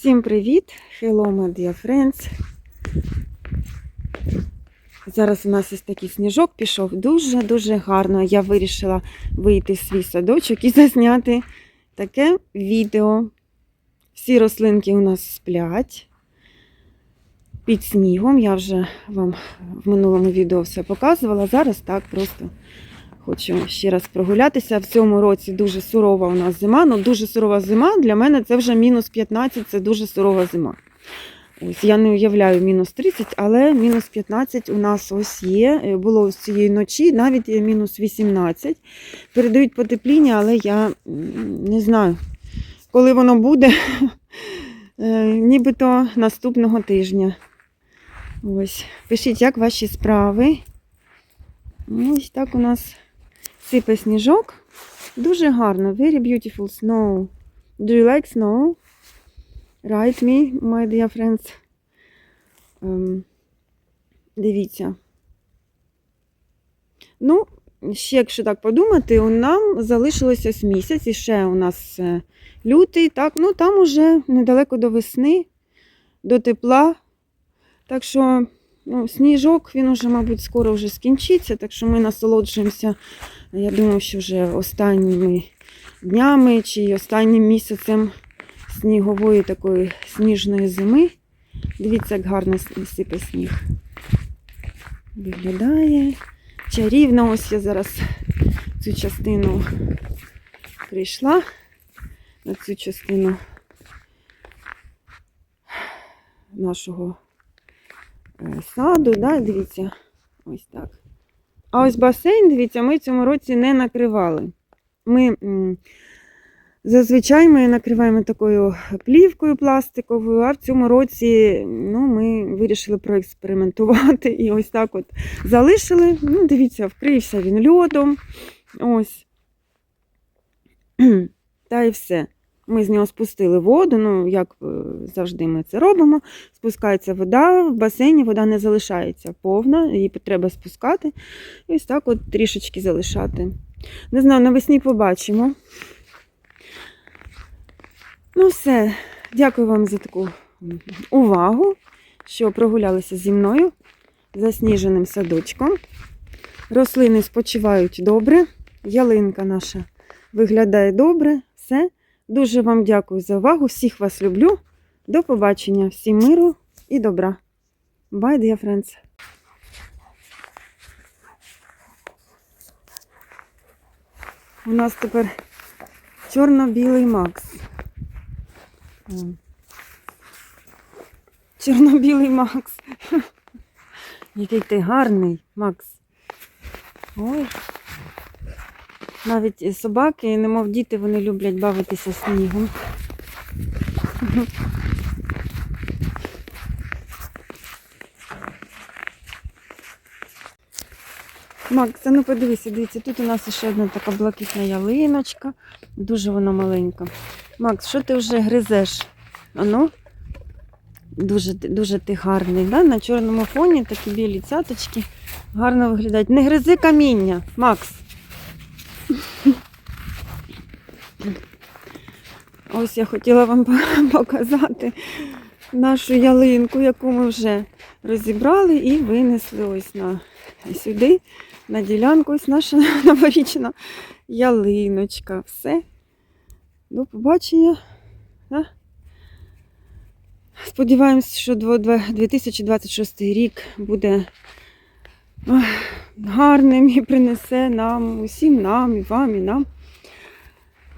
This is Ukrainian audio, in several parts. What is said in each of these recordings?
Всім привіт! Hello, my dear friends! Зараз у нас ось такий сніжок пішов дуже-дуже гарно. Я вирішила вийти в свій садочок і засняти таке відео. Всі рослинки у нас сплять під снігом. Я вже вам в минулому відео все показувала. Зараз так просто хочу ще раз прогулятися. В цьому році дуже сурова у нас зима. Ну, дуже сурова зима. Для мене це вже мінус 15, це дуже сурова зима. Ось я не уявляю мінус 30, але мінус 15 у нас ось є. Е, Було з цієї ночі, навіть мінус 18. Передають потепління, але я не знаю, коли воно буде. Е, Нібито наступного тижня. Ось. Пишіть, як ваші справи. Ось так у нас сипе сніжок. Дуже гарно. Very beautiful snow. Do you like snow? Write me, my dear friends. Ем, дивіться. Ну, ще якщо так подумати, нам залишилося ось місяць, і ще у нас е, лютий, так, ну там уже недалеко до весни, до тепла. Так що ну, сніжок, він уже, мабуть, скоро вже скінчиться, так що ми насолоджуємося, я думаю, що вже останніми днями чи останнім місяцем снігової такої сніжної зими. Дивіться, як гарно сипе сніг. Виглядає. Чарівно, ось я зараз цю частину прийшла на цю частину нашого саду. Да? Дивіться, ось так. А ось басейн, дивіться, ми в цьому році не накривали. Ми Зазвичай ми накриваємо такою плівкою пластиковою, а в цьому році ну, ми вирішили проекспериментувати і ось так от залишили. Ну, дивіться, вкрився він льодом. Ось. Та і все. Ми з нього спустили воду, ну, як е, завжди ми це робимо. Спускається вода, в басейні вода не залишається повна, її треба спускати. І ось так от трішечки залишати. Не знаю, навесні побачимо. Ну, все. Дякую вам за таку увагу, що прогулялися зі мною засніженим садочком. Рослини спочивають добре, ялинка наша виглядає добре. Все. Дуже вам дякую за увагу. Всіх вас люблю. До побачення. Всім миру і добра. Bye, dear friends. У нас тепер чорно-білий Макс. Чорно-білий Макс. Який ти гарний, Макс. Ой. Навіть собаки, немов діти, вони люблять бавитися снігом. Макс, ну подивися, дивіться, тут у нас ще одна така блакитна ялиночка. Дуже вона маленька. Макс, що ти вже гризеш? Ану? Дуже, дуже ти гарний, да? На чорному фоні такі білі цяточки гарно виглядають. Не гризи каміння, Макс. Ось я хотіла вам показати нашу ялинку, яку ми вже розібрали і винесли ось на сюди, на ділянку. Ось наша новорічна ялиночка. Все. До побачення. Сподіваємось, що 2026 рік буде гарним і принесе нам, усім нам, і вам, і нам.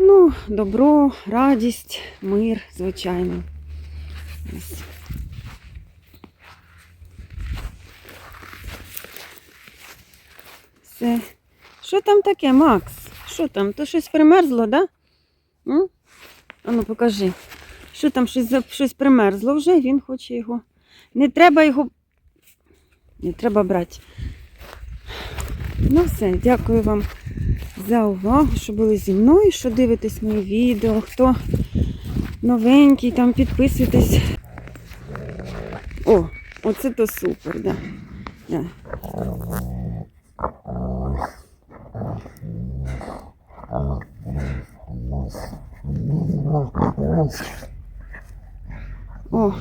Ну, добро, радість, мир, звичайно. Все. Що там таке, Макс? Що там? То щось примерзло, да? М? Ану, покажи. Що там щось, щось примерзло вже, він хоче його. Не треба його. Не треба брати. Ну все, дякую вам за увагу, що були зі мною, що дивитесь мої відео. Хто новенький, там підписуйтесь. О, оце то супер, да. да. О.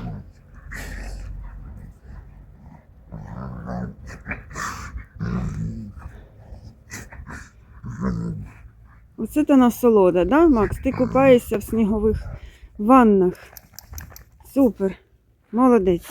Оце та насолода, да, Макс? Ти купаєшся в снігових ваннах. Супер. Молодець.